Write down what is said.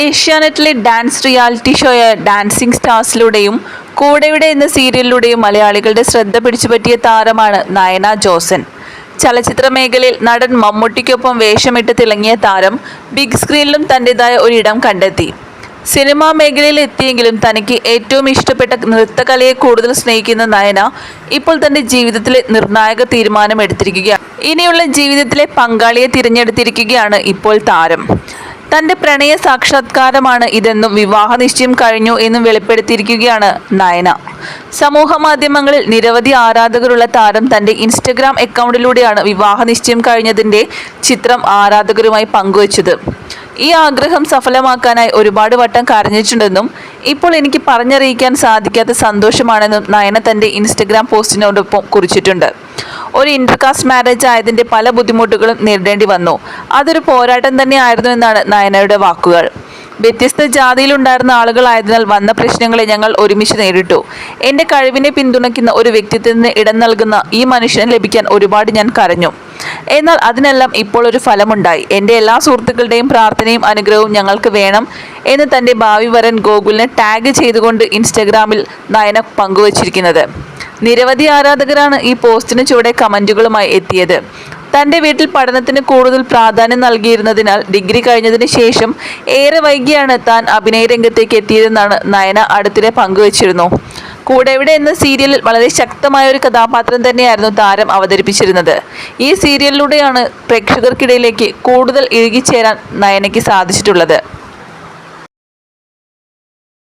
ഏഷ്യാനെറ്റിലെ dance reality ഷോയായ dancing സ്റ്റാർസിലൂടെയും കൂടെയുടെ എന്ന സീരിയലിലൂടെയും മലയാളികളുടെ ശ്രദ്ധ പിടിച്ചുപറ്റിയ താരമാണ് നയന ജോസൻ. ചലച്ചിത്ര മേഖലയിൽ നടൻ മമ്മൂട്ടിക്കൊപ്പം വേഷമിട്ട് തിളങ്ങിയ താരം ബിഗ് സ്ക്രീനിലും തന്റെതായ ഒരിടം കണ്ടെത്തി. സിനിമാ മേഖലയിൽ എത്തിയെങ്കിലും തനിക്ക് ഏറ്റവും ഇഷ്ടപ്പെട്ട നൃത്തകലയെ കൂടുതൽ സ്നേഹിക്കുന്ന നയന ഇപ്പോൾ തന്റെ ജീവിതത്തിലെ നിർണായക തീരുമാനം എടുത്തിരിക്കുകയാണ് ഇനിയുള്ള ജീവിതത്തിലെ പങ്കാളിയെ തിരഞ്ഞെടുത്തിരിക്കുകയാണ് ഇപ്പോൾ താരം. തന്റെ പ്രണയ സാക്ഷാത്കാരമാണ് ഇതെന്നും വിവാഹ നിശ്ചയം കഴിഞ്ഞു എന്നും വെളിപ്പെടുത്തിയിരിക്കുകയാണ് നയന. സമൂഹ മാധ്യമങ്ങളിൽ നിരവധി ആരാധകരുള്ള താരം തന്റെ ഇൻസ്റ്റഗ്രാം അക്കൗണ്ടിലൂടെയാണ് വിവാഹ നിശ്ചയം കഴിഞ്ഞതിന്റെ ചിത്രം ആരാധകരുമായി പങ്കുവച്ചത്. ഈ ആഗ്രഹം സഫലമാക്കാനായി ഒരുപാട് വട്ടം കരഞ്ഞിട്ടുണ്ടെന്നും ഇപ്പോൾ എനിക്ക് പറഞ്ഞറിയിക്കാൻ സാധിക്കാത്ത സന്തോഷമാണെന്നും നയന തന്റെ ഇൻസ്റ്റഗ്രാം പോസ്റ്റിനോടൊപ്പം കുറിച്ചിട്ടുണ്ട്. ഒരു ഇന്റർകാസ്റ്റ് മാരേജ് ആയതിന്റെ പല ബുദ്ധിമുട്ടുകളും നേരിടേണ്ടി വന്നു. അതൊരു പോരാട്ടം തന്നെയായിരുന്നു എന്നാണ് നയനയുടെ വാക്കുകൾ. വ്യത്യസ്ത ജാതിയിലുണ്ടായിരുന്ന ആളുകളായതിനാൽ വന്ന പ്രശ്നങ്ങളെ ഞങ്ങൾ ഒരുമിച്ച് നേരിട്ടു. എന്റെ കഴിവിനെ പിന്തുണയ്ക്കുന്ന ഒരു വ്യക്തിത്വത്തിന് ഇടം നൽകുന്ന ഈ മനുഷ്യൻ ലഭിക്കാൻ ഒരുപാട് ഞാൻ കരഞ്ഞു. എന്നാൽ അതിനെല്ലാം ഇപ്പോൾ ഒരു ഫലമുണ്ടായി. എന്റെ എല്ലാ സുഹൃത്തുക്കളുടെയും പ്രാർത്ഥനയും അനുഗ്രഹവും ഞങ്ങൾക്ക് വേണം എന്ന് തന്റെ ഭാവി വരൻ ഗോകുലിനെ ടാഗ് ചെയ്തുകൊണ്ട് ഇൻസ്റ്റഗ്രാമിൽ നയന പങ്കുവച്ചിരിക്കുന്നത്. നിരവധി ആരാധകരാണ് ഈ പോസ്റ്റിന് ചുവടെ കമന്റുകളുമായി എത്തിയത്. തന്റെ വീട്ടിൽ പഠനത്തിന് കൂടുതൽ പ്രാധാന്യം നൽകിയിരുന്നതിനാൽ ഡിഗ്രി കഴിഞ്ഞതിന് ശേഷം ഏറെ വൈകിയാണ് താൻ അഭിനയ രംഗത്തേക്ക് എത്തിയതെന്നാണ് നയന അടുത്തിടെ പങ്കുവച്ചിരുന്നു. കൂടെവിടെ എന്ന സീരിയലിൽ വളരെ ശക്തമായ ഒരു കഥാപാത്രം തന്നെയായിരുന്നു താരം അവതരിപ്പിച്ചിരുന്നത്. ഈ സീരിയലിലൂടെയാണ് പ്രേക്ഷകർക്കിടയിലേക്ക് കൂടുതൽ ഇഴുകിച്ചേരാൻ നയനയ്ക്ക് സാധിച്ചിട്ടുള്ളത്.